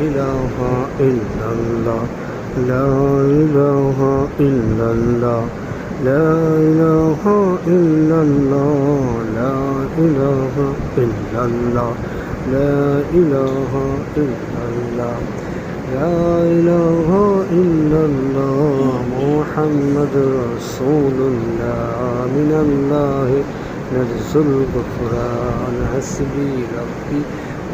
إله إلا الله. لا إله إلا الله. لا إله إلا الله. لا إله إلا الله. لا إله إلا الله. لا إله إلا الله. محمد رسول الله من الله نرجو الغفران حسبي ربي.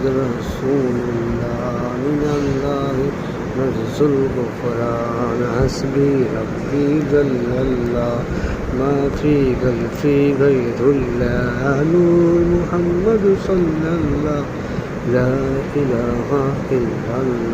محمد رسول الله من الله. نرجو الغفران. حسبي ربي جل الله. ما في قلبي غير الله. نور محمد صلى الله. لا إله إلا الله.